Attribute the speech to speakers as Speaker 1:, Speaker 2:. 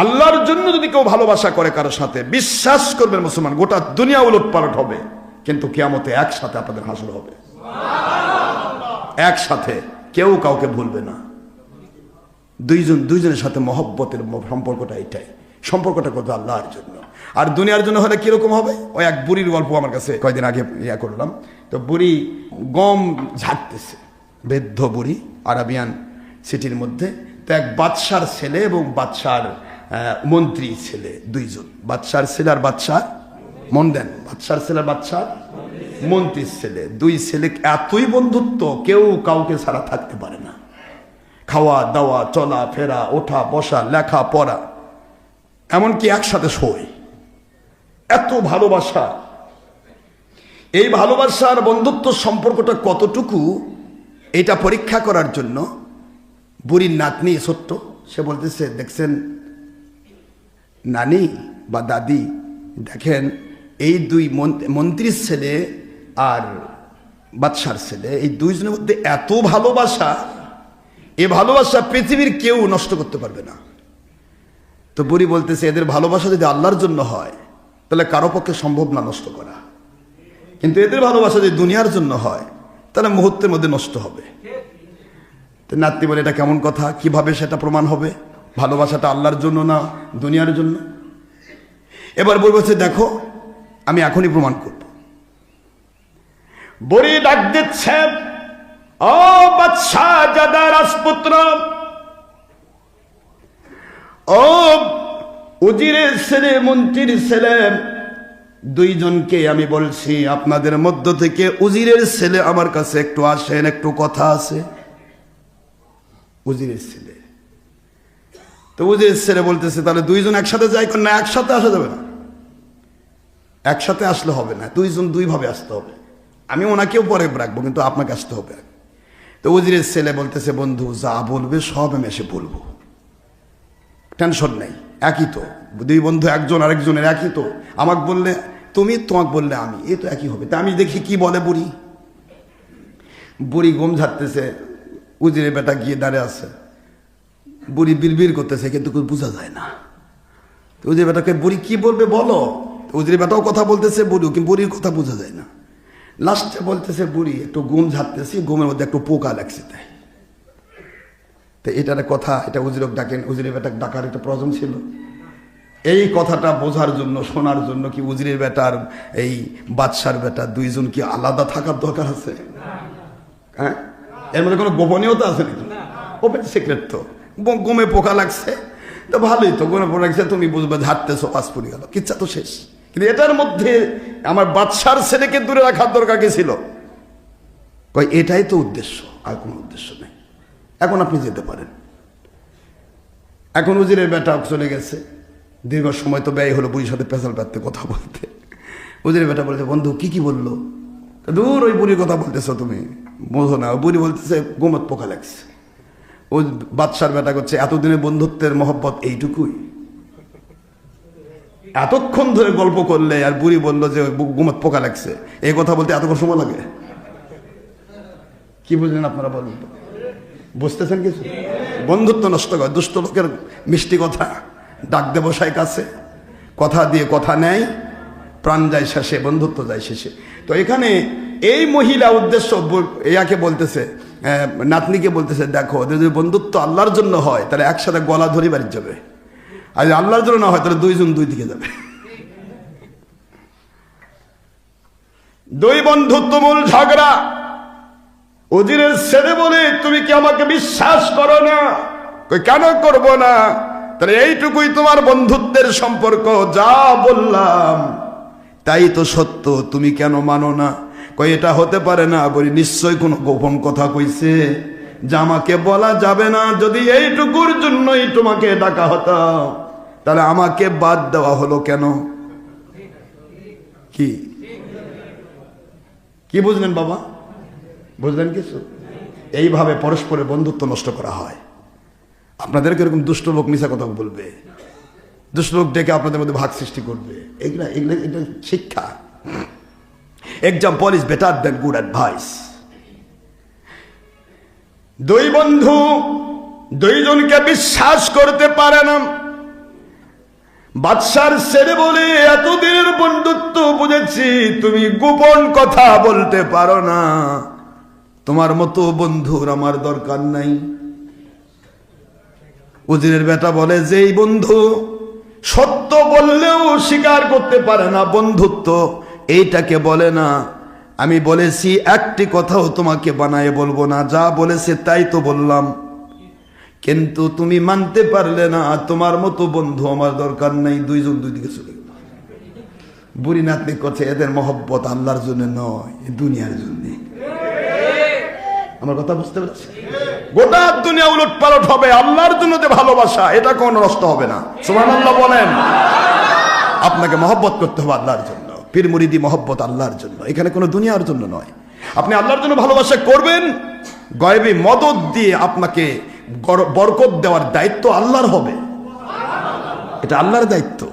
Speaker 1: আল্লাহর জন্য যদি কেউ ভালোবাসা করে কারোর সাথে, বিশ্বাস করবেন মুসলমান, গোটা দুনিয়া উলট পালট হবে। কিন্তু কেয়ামতে একসাথে আপনাদের হাসল হবে। একসাথে, কেউ কাউকে ভুলবে না। দুইজন, দুইজনের সাথে মহব্বতের সম্পর্কটা এটাই। সম্পর্কটা করতে আল্লাহর জন্য। আর দুনিয়ার জন্য হলে কীরকম হবে? ওই এক বুড়ির গল্প আমার কাছে কয়দিন আগে ইয়া করলাম। তো বুড়ি গম ঝাড়তেছে, বৃদ্ধ বুড়ি, আরাবিয়ান সিটির মধ্যে। তো এক বাদশার ছেলে এবং বাদশার মন্ত্রী ছেলে দুইজন। বাদশার ছেলে আর বাদশার মন দেন বাদশার ছেলে আর বাদশার মন্ত্রীর ছেলে। দুই ছেলে এতই বন্ধুত্ব কেউ কাউকে ছাড়া থাকতে পারে না। খাওয়া, দাওয়া, চলা, ফেরা, ওঠা, বসা, লেখা, পড়া, এমনকি একসাথে শোয়। এত ভালোবাসা। এই ভালোবাসার বন্ধুত্ব সম্পর্কটা কতটুকু, এটা পরীক্ষা করার জন্য বুড়ির নাতনি সত্য সে বলতেছে, দেখছেন নানি বা দাদি, দেখেন এই দুই মন- মন্ত্রীর ছেলে আর বাদশার ছেলে, এই দুইজনের মধ্যে এত ভালোবাসা, এ ভালোবাসা পৃথিবীর কেউ নষ্ট করতে পারবে না। তো বুড়ি বলতেছে, এদের ভালোবাসা যদি আল্লাহর জন্য হয়, তাহলে কারও পক্ষে সম্ভব না নষ্ট করা। কিন্তু এদের ভালোবাসা যদি দুনিয়ার জন্য হয়, তাহলে মুহূর্তের মধ্যে নষ্ট হবে। নাতনি বলে, এটা কেমন কথা? কীভাবে সেটা প্রমাণ হবে? ভালোবাসাটা আল্লাহর জন্য না, দুনিয়ার জন্য? এবার বলব দেখো, আমি এখনই প্রমাণ করব। বড়ি ডাক দিচ্ছে, ও বাদশা জাদা রাজপুত্র! ও উজিরের ছেলে, মন্ত্রীর ছেলে, দুইজনকে আমি বলছি, আপনাদের মধ্য থেকে উজিরের ছেলে আমার কাছে একটু আসেন, একটু কথা আছে। উজিরের ছেলে। তো উজিরের ছেলে বলতেছে, তাহলে দুইজন একসাথে যাই না একসাথে আসা যাবে না? একসাথে আসলে হবে না, দুইজন দুইভাবে আসতে হবে। আমি ওনাকেও পরে রাখব, কিন্তু আপনাকে আসতে হবে। তো উজিরের ছেলে বলতেছে, বন্ধু, যা বলবে সব আমি এসে বলব। টেনশন নেই, একই তো। দুই বন্ধু একজন, আরেকজনের একই তো। আমাকে বললে, তুমি তোমাকে বললে আমি, এ তো একই হবে। তা আমি দেখি কি বলে বুড়ি। বুড়ি গম ঝাড়তেছে উজিরে বেটা গিয়ে দাঁড়িয়ে আছে। বুড়ি বিড়বিড় করতেছে, কিন্তু বোঝা যায় না। উজিরে বেটাকে, বুড়ি, কি বলবে বলো? উজিরে বেটাও কথা বলতেছে বুড়ি কিন্তু বুড়ির কথা বোঝা যায় না। লাস্টে বলতেছে, বুড়ি, একটু গুম ঝাড়তেছি গুমের মধ্যে একটু পোকা লাগছে তাই তো এটার কথা, এটা উজিরক ডাকেন উজিরের বেটা ডাকার একটা প্রয়োজন ছিল। এই কথাটা বোঝার জন্য, শোনার জন্য কি উজিরের বেটার, এই বাদশার বেটা দুইজন কি আলাদা থাকার দরকার আছে? হ্যাঁ? এর মধ্যে কোনো গোপনীয়তা আছে নাকি? ওপেন সিক্রেট তো। গমে পোকা লাগছে। তো ভালোই তো, গমে পোকা লাগছে, তুমি বুঝবে ঝাড়তেছো পাস পড়ে গেল। কিচ্ছা তো শেষ। কিন্তু এটার মধ্যে আমার বাদশার ছেলেকে দূরে রাখার দরকার কি ছিল? কই এটাই তো উদ্দেশ্য, আর কোনো উদ্দেশ্য নেই। এখন আপনি যেতে পারেন। এখন উজিরের বেটা চলে গেছে। দীর্ঘ সময় তো ব্যয় হলো বুড়ির সাথে পেশাল পাততে কথা বলতে। উজিরের বেটা বলছে, বন্ধু, কি কি বলল? দূর ওই বুড়ির কথা বলতেছো তুমি। বোঝো না বুড়ি বলতেছে, গোমত পোকা লাগছে। ও বাদশার বেটা করছে এতদিনের বন্ধুত্বের মহব্বত এইটুকুই। এতক্ষণ ধরে গল্প করলে আর বুড়ি বলল যে গোমত পোকা লাগছে। এই কথা বলতে এতক্ষণ সময় লাগে? কি বুঝলেন আপনারা বলুন বুঝতেছেন কিছু? বন্ধুত্ব নষ্ট করে, দুষ্ট লোকের মিষ্টি কথা ডাক দে বসায় কাছে, কথা দিয়ে কথা নেয়, প্রাণ যায় শেষে, বন্ধুত্ব যায় শেষে। তো এখানে এই মহিলা উদ্দেশ্য ইয়াকে বলতেছে নাতনিকে বলতেছে, দেখো, যদি বন্ধুত্ব আল্লাহর জন্য হয়, তাহলে একসাথে গলা ধরে বাড়ি যাবে। আর যদি আল্লাহর জন্য না হয়, তাহলে দুইজন দুই দিকে যাবে। দুই বন্ধুত্ব মূল ঝগড়া। উজিরের ছেলে বলে, তুমি কি আমাকে বিশ্বাস করো না? কেন করব না? তাহলে এইটুকুই তোমার বন্ধুত্বের সম্পর্ক, যা বললাম, তাই তো সত্য, তুমি কেন মানো না? কই এটা হতে পারে না। বলি, নিশ্চয় কোনো গোপন কথা কইছে। যা আমাকে বলা যাবে না, যদি এইটুকুর জন্যই তোমাকে ডাকা হতো, তাহলে আমাকে বাদ দেওয়া হলো কেন? কি? কি বুঝলেন বাবা? বুঝলেন কিছু? এইভাবে পরস্পরের বন্ধুত্ব নষ্ট করা হয়। আপনাদেরকে এরকম দুষ্ট লোক মিশা কথা বলবে? দুষ্ট লোক ডেকে আপনাদের মধ্যে ভাগ সৃষ্টি করবে। এগুলা, এগুলো এটা শিক্ষা। Example is better than good advice দুই বন্ধু দুইজনকে বিশ্বাস করতে পারে না। বাদশার ছেলে বলে, এতদিনের বন্ধুত্ব বুঝেছি, তুমি গোপন কথা বলতে পারো না। তোমার মতো বন্ধুর আমার দরকার নাই। উজিরের বেটা বলে, যেই বন্ধু সত্য বললেও স্বীকার করতে পারে না বন্ধুত্ব এইটাকে বলে না। আমি বলেছি, একটি কথাও তোমাকে বানায় বলব না। যা বলেছে তাই তো বললাম। কিন্তু তুমি মানতে পারলে না, তোমার মতো বন্ধু আমার দরকার নেই। দুইজন দুই দিকে চলে গেল। বুড়ি নাতনি কথা এদের মহব্বত আল্লাহর জন্য নয় দুনিয়ার জন্য। আমার কথা বুঝতে পারছি? গোটা দুনিয়া উলট পালট হবে। আল্লাহর জন্য যে ভালোবাসা, এটা কোনো নষ্ট হবে না। সুমান আল্লাহ বলেন। আপনাকে মহব্বত করতে হবে আল্লাহর জন্য। পীর মুরিদি মহব্বত আল্লাহর জন্য। এখানে কোনো দুনিয়ার জন্য নয়। আপনি আল্লাহর জন্য ভালোবাসা করবেন, গয়েবে মদত দিয়ে আপনাকে বরকত দেওয়ার দায়িত্ব আল্লাহর হবে। এটা আল্লাহর দায়িত্ব।